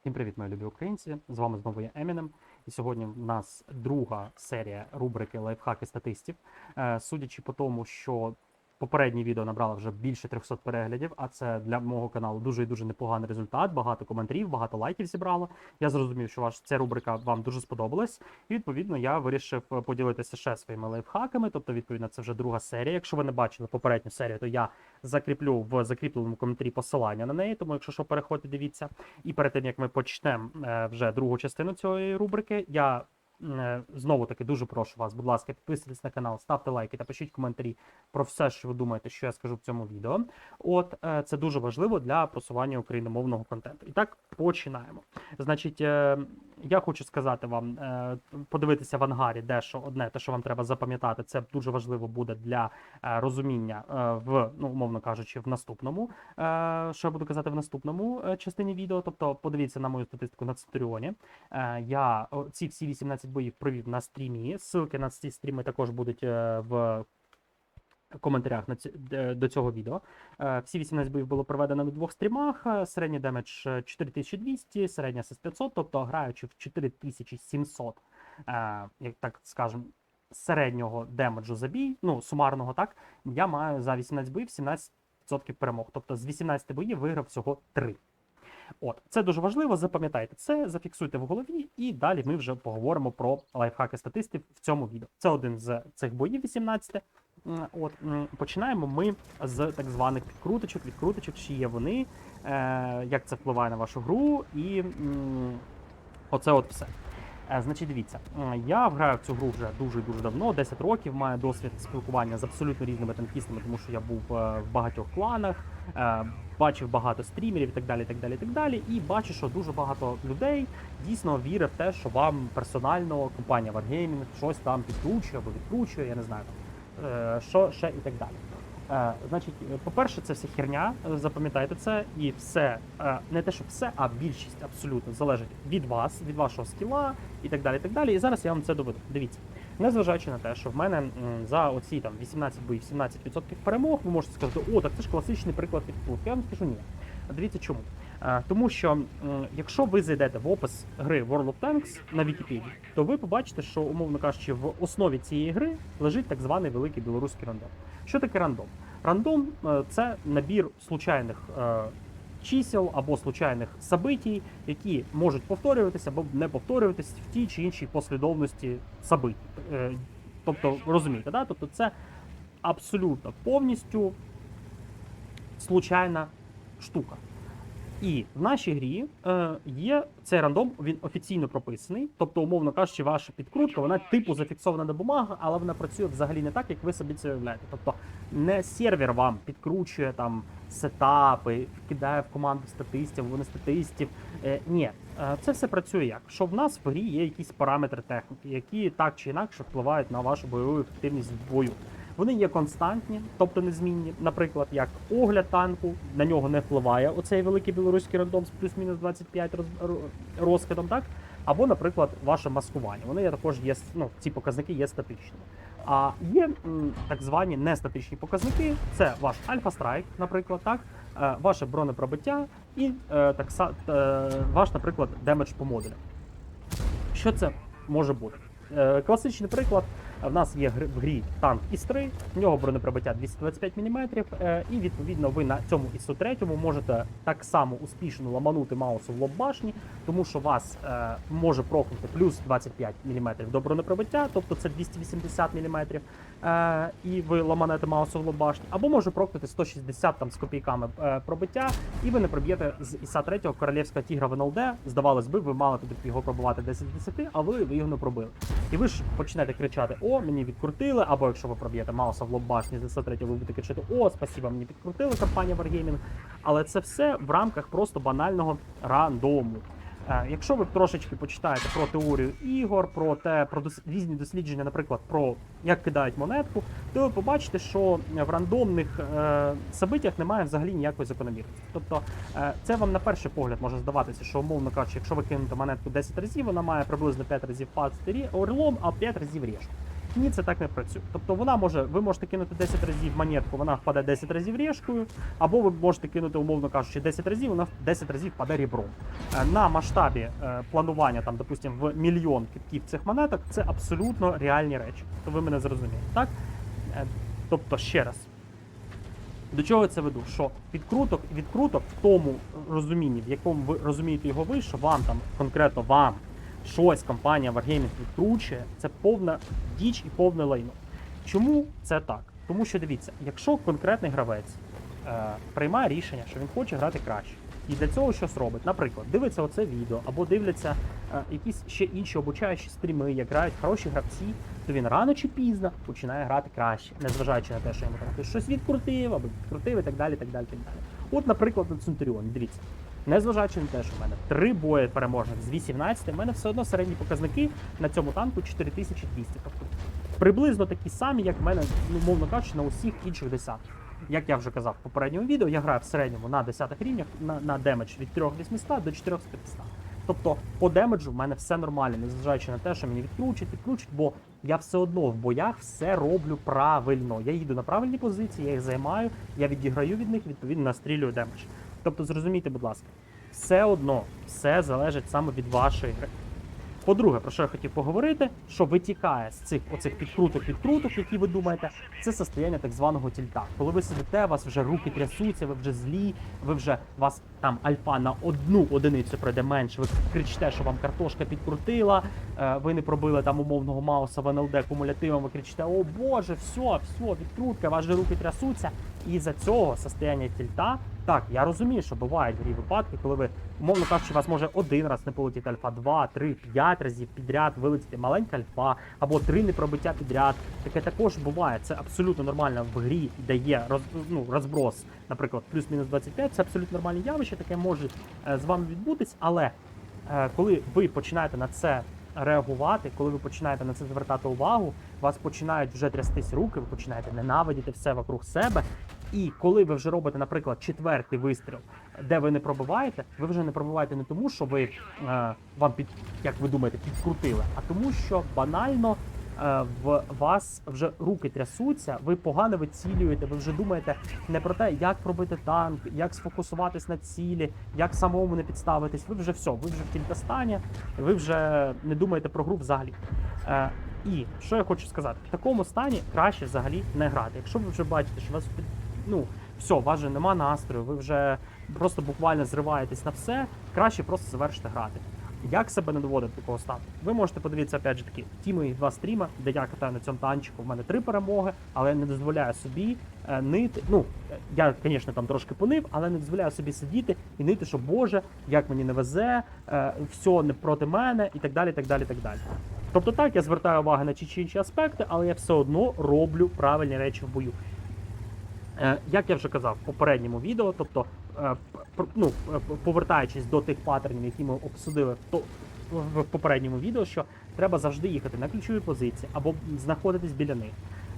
Всім привіт, мої любі українці! З вами знову я Емінем. І сьогодні в нас друга серія рубрики Лайфхаки статистів. Е, Судячи по тому, що попереднє відео набрало вже більше 300 переглядів, а це для мого каналу дуже і дуже непоганий результат. Багато коментарів, багато лайків зібрало. Я зрозумів, що ваш ця рубрика вам дуже сподобалась. І відповідно я вирішив е, поділитися ще своїми лайфхаками. Тобто, відповідно, це вже друга серія. Якщо ви не бачили попередню серію, то я закріплю в закріпленому коментарі посилання на неї. Тому, якщо що, переходьте, дивіться. І перед тим як ми почнемо е, вже другу частину цієї рубрики, я знову таки дуже прошу вас, будь ласка, підписуйтесь на канал, ставте лайки та пишіть коментарі про все, що ви думаєте, що я скажу в цьому відео. От е, це дуже важливо для просування україномовного контенту. І так починаємо. Значить, е, я хочу сказати вам, е, подивитися в ангарі, дещо одне, те, що вам треба запам'ятати, це дуже важливо буде для е, розуміння е, в, ну, умовно кажучи, в наступному. Що я буду казати в наступному частині відео. Тобто, подивіться на мою статистику на Центуріоні. Е, я ці всі 18 боїв провів на стрімі. Ссылки на ці стріми також будуть в коментарях на ці, е, до цього відео. Е, Всі 18 боїв було проведено на двох стрімах. е, Середній демедж е, 4200, середня СС 500, тобто граючи в 4700, е, як так скажемо, середнього демеджу за бій, ну, сумарного, так, я маю за 18 боїв 17% перемог. Тобто з 18 боїв виграв всього 3. От, це дуже важливо, запам'ятайте це, зафіксуйте в голові, і далі ми вже поговоримо про лайфхаки статистів в цьому відео. Це один з цих боїв 18. От починаємо ми з так званих підкруточок, відкруточок, чи є вони, е, як це впливає на вашу гру, і оце от все. Е, Значить, дивіться, я граю в цю гру вже дуже дуже давно, 10 років, маю досвід спілкування з абсолютно різними танкістами, тому що я був е, в багатьох кланах, бачив багато стрімерів і так далі, так далі, так далі. І бачу, що дуже багато людей дійсно вірить в те, що вам персонально компанія Wargaming щось там підкручує або відкручує, я не знаю, що ще і так далі. Е, Значить, е, по-перше, це все херня, е, запам'ятайте це, і все, е, не те, що все, а більшість абсолютно залежить від вас, від вашого скіла і так далі. І так далі. І зараз я вам це доведу. Дивіться, незважаючи на те, що в мене за оці там 18 боїв, 17% перемог, ви можете сказати, о, так це ж класичний приклад відкрутки. Я вам скажу ні. Дивіться чому. Е, Тому що якщо ви зайдете в опис гри World of Tanks на Вікіпедії, то ви побачите, що, умовно кажучи, в основі цієї гри лежить так званий великий білоруський рандом. Що таке рандом? Рандом е, це набір случайних е, чисел або случайних событий, які можуть повторюватися або не повторюватися в тій чи іншій послідовності событий. Е, Тобто, розумієте, да? тобто це абсолютно повністю случайна штука. І в нашій грі е, є цей рандом, він офіційно прописаний. Тобто, умовно кажучи, ваша підкрутка, вона типу зафіксована на бумагах, але вона працює взагалі не так, як ви собі це уявляєте. Тобто не сервер вам підкручує там сетапи, кидає в команду статистів, не статистів. Е, ні, е, це все працює як? Що в нас в грі є якісь параметри техніки, які так чи інакше впливають на вашу бойову ефективність в бою. Вони є константні, тобто незмінні. Наприклад, як огляд танку, на нього не впливає оцей великий білоруський рандом з плюс-мінус 25 роз, розкидом, так? Або, наприклад, ваше маскування. Вони також є, ну, ці показники є статичними. А є так звані нестатичні показники. Це ваш альфа-страйк, наприклад, так, е, ваше бронепробиття і е, так, е, ваш, наприклад, демедж по модулям. Що це може бути? Класичний приклад. В нас є в грі танк ІС-3, в нього бронепробиття 225 мм, е, і відповідно ви на цьому ІСу-3 можете так само успішно ламанути маусу в лоб башні, тому що вас е, може прокнути плюс 25 мм до бронепробиття, тобто це 280 мм, е, і ви ламанете маусу в лоб башні, або може прокнути 160 там, з копійками пробиття, і ви не проб'єте з ІСа 3 королівського тігра в НЛД. Здавалось би, ви мали туди його пробувати 10 з 10, а ви його не пробили. І ви ж почнете кричати: О, мені відкрутили, або якщо ви проб'єте Мауса в лоб башні з ІСа 3, ви будете кричати О, спасіба, мені підкрутили компанія Wargaming. Але це все в рамках просто банального рандому. Е, Якщо ви трошечки почитаєте про теорію ігор, про те, про дос- різні дослідження, наприклад, про як кидають монетку, то ви побачите, що в рандомних е, событиях немає взагалі ніякої закономірності. Тобто е, це вам на перший погляд може здаватися, що умовно кажучи, якщо ви кинете монетку 10 разів, вона має приблизно 5 разів падати орлом, а 5 разів решку. Ні, це так не працює. Тобто вона може, ви можете кинути 10 разів монетку, вона впаде 10 разів решкою, або ви можете кинути, умовно кажучи, 10 разів, вона 10 разів впаде ребром. Е, На масштабі е, планування, там, допустим, в мільйон китків цих монеток, це абсолютно реальні речі. То ви мене зрозумієте, так? Е, Тобто, ще раз. До чого я це веду? Що відкруток відкруток в тому розумінні, в якому ви розумієте його ви, що вам там, конкретно вам, щось компанія Wargaming відкручує, це повна діч і повне лайно. Чому це так? Тому що дивіться, якщо конкретний гравець е, приймає рішення, що він хоче грати краще, і для цього щось робить, наприклад, дивиться оце відео, або дивляться е, якісь ще інші обучаючі стріми, як грають хороші гравці, то він рано чи пізно починає грати краще, незважаючи на те, що йому там хтось щось відкрутив, або відкрутив і так далі. так далі, так далі. От, наприклад, на Центуріоні, дивіться. Незважаючи на те, що в мене три бої переможних з 18, в мене все одно середні показники на цьому танку 4200. Тобто приблизно такі самі, як в мене, ну, мовно кажучи, на усіх інших десятках. Як я вже казав в попередньому відео, я граю в середньому на 10 рівнях на, на демедж від 3800 до 4500. Тобто по демеджу в мене все нормально, незважаючи на те, що мені відкручать, відкручать, бо я все одно в боях все роблю правильно. Я їду на правильні позиції, я їх займаю, я відіграю від них, відповідно настрілюю демедж. Тобто зрозумійте, будь ласка, все одно все залежить саме від вашої гри. По-друге, про що я хотів поговорити, що витікає з цих оцих підкруток підкруток, які ви думаєте, це состояння так званого тільта. Коли ви сидите, у вас вже руки трясуться, ви вже злі, ви вже вас там альфа на одну одиницю пройде менше. Ви кричите, що вам картошка підкрутила, е, ви не пробили там умовного мауса в НЛД кумулятивом, ви кричите, о Боже, все, все, відкрутка, ваші руки трясуться. І за цього состояння тільта, так, я розумію, що бувають грі випадки, коли ви, умовно кажучи, у вас може один раз не полетіти альфа, два, три, п'ять разів підряд вилетіти маленька альфа, або три непробиття підряд. Таке також буває. Це абсолютно нормально в грі, де є роз, ну, розброс, наприклад, плюс-мінус 25, це абсолютно нормальне явище, таке може е, з вами відбутись, але е, коли ви починаєте на це реагувати, коли ви починаєте на це звертати увагу, вас починають вже трястись руки, ви починаєте ненавидіти все вокруг себе. І коли ви вже робите, наприклад, четвертий вистріл, де ви не пробиваєте, ви вже не пробиваєте не тому, що ви е, вам під як ви думаєте, підкрутили, а тому, що банально е, в вас вже руки трясуться, ви погано вицілюєте, ви вже думаєте не про те, як пробити танк, як сфокусуватись на цілі, як самому не підставитись. Ви вже все, ви вже в кількостані, ви вже не думаєте про гру взагалі. Е, і що я хочу сказати, в такому стані краще взагалі не грати. Якщо ви вже бачите, що у вас ну все, у вас вже нема настрою, ви вже просто буквально зриваєтесь на все, краще просто завершити грати. Як себе не доводити до такого стану? Ви можете подивитися опять же таки ті мої два стріми, де я катаю на цьому танчику. В мене три перемоги, але я не дозволяю собі е, нити. Ну я, звісно, там трошки понив, але не дозволяю собі сидіти і нити, що Боже, як мені не везе, е, все не проти мене, і так далі. так далі, так далі. Тобто так, я звертаю увагу на ті чи інші аспекти, але я все одно роблю правильні речі в бою. Е, Як я вже казав в попередньому відео, тобто, е, ну, е, повертаючись до тих паттернів, які ми обсудили в попередньому відео, що треба завжди їхати на ключові позиції або знаходитись біля них.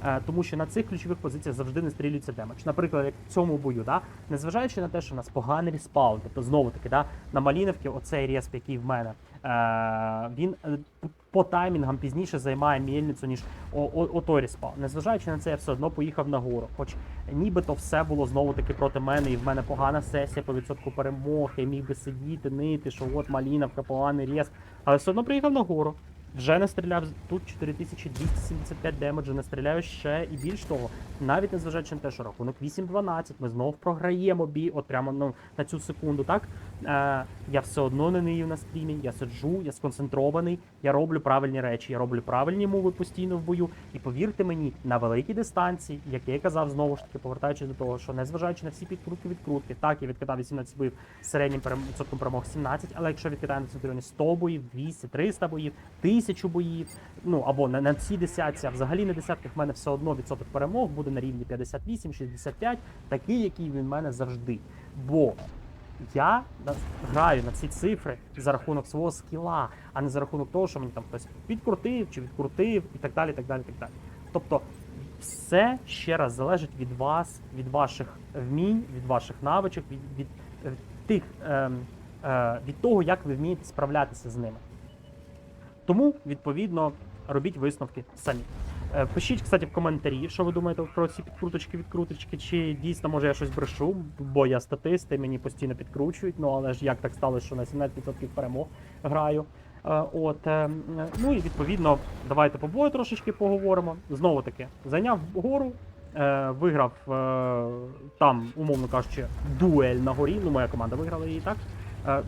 Е, Тому що на цих ключових позиціях завжди не стрілюється демедж. Наприклад, як в цьому бою, да? незважаючи на те, що у нас поганий респаун, тобто знову таки, да, на Маліновці оцей респ, який в мене, е, він е, по таймінгам пізніше займає мільницю, ніж о, о, о той респаун. Незважаючи на це, я все одно поїхав нагору. Хоч нібито все було знову таки проти мене, і в мене погана сесія по відсотку перемог. Я міг би сидіти, нити, що от Маліновка, поганий рез. Але все одно приїхав нагору. Вже не стріляв тут 4275 демеджу, не стріляю ще і більш того, навіть незважаючи на те, що рахунок 8-12, ми знову програємо бій, от прямо ну, на цю секунду, так? Е, я все одно не нию на стрімі, я сиджу, я сконцентрований, я роблю правильні речі, я роблю правильні мови постійно в бою. І повірте мені, на великій дистанції, як я казав знову ж таки, повертаючись до того, що незважаючи на всі підкрутки відкрутки, так я відкидав 18 боїв середнім відсотком перемог 17, але якщо відкидаю на центріоні 100 боїв, 200, 300 боїв, 1000 боїв, ну або на, на цій десятці, а взагалі на десятках в мене все одно відсоток перемог буде на рівні 58-65, такий, який він в мене завжди. Бо я граю на ці цифри за рахунок свого скіла, а не за рахунок того, що мені там хтось підкрутив чи відкрутив і так далі. так далі, так далі. Тобто все ще раз залежить від вас, від ваших вмінь, від ваших навичок, від, від, е, тих, ем, е, від того, як ви вмієте справлятися з ними. Тому, відповідно, робіть висновки самі. Е, Пишіть, кстати, в коментарі, що ви думаєте про ці підкруточки, відкруточки, чи дійсно може я щось брешу, бо я статист, і мені постійно підкручують. Ну але ж як так сталося, що на 17% перемог граю. Е, От, е, ну і відповідно, давайте по бою трошечки поговоримо. Знову таки, зайняв гору, виграв там, умовно кажучи, дуель на горі. Ну, моя команда виграла її так.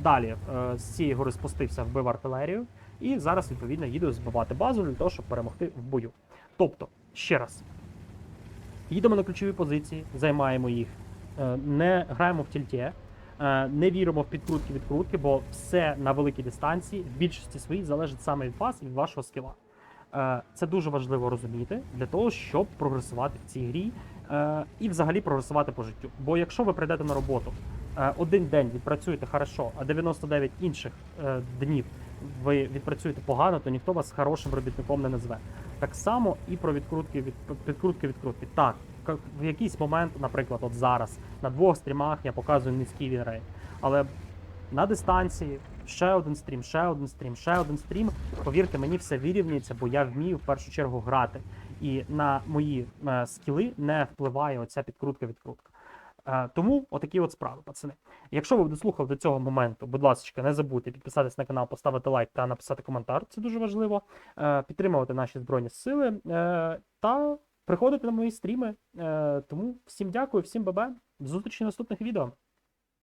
Далі з цієї гори спустився, вбив артилерію. І зараз, відповідно, їду збивати базу для того, щоб перемогти в бою. Тобто, ще раз, їдемо на ключові позиції, займаємо їх, е, не граємо в тільті, е, не віримо в підкрутки відкрутки, бо все на великій дистанції в більшості своїй залежить саме від вас і від вашого скіла. Е, Це дуже важливо розуміти для того, щоб прогресувати в цій грі і взагалі прогресувати по життю. Бо якщо ви прийдете на роботу, один день відпрацюєте хорошо, а 99 інших е, днів ви відпрацюєте погано, то ніхто вас хорошим робітником не назве. Так само і про відкрутки від підкрутки відкрутки. Так, в якийсь момент, наприклад, от зараз на двох стрімах я показую низький вінрейт, але на дистанції ще один стрім, ще один стрім, ще один стрім. Повірте, мені все вирівнюється, бо я вмію в першу чергу грати. І на мої е, скіли не впливає оця підкрутка-відкрутка. Е, тому отакі от справи, пацани. Якщо ви дослухали до цього моменту, будь ласка, не забудьте підписатись на канал, поставити лайк та написати коментар. Це дуже важливо. Е, підтримувати наші збройні сили е, та приходити на мої стріми. Тому всім дякую, всім бабе. До зустрічі в наступних відео.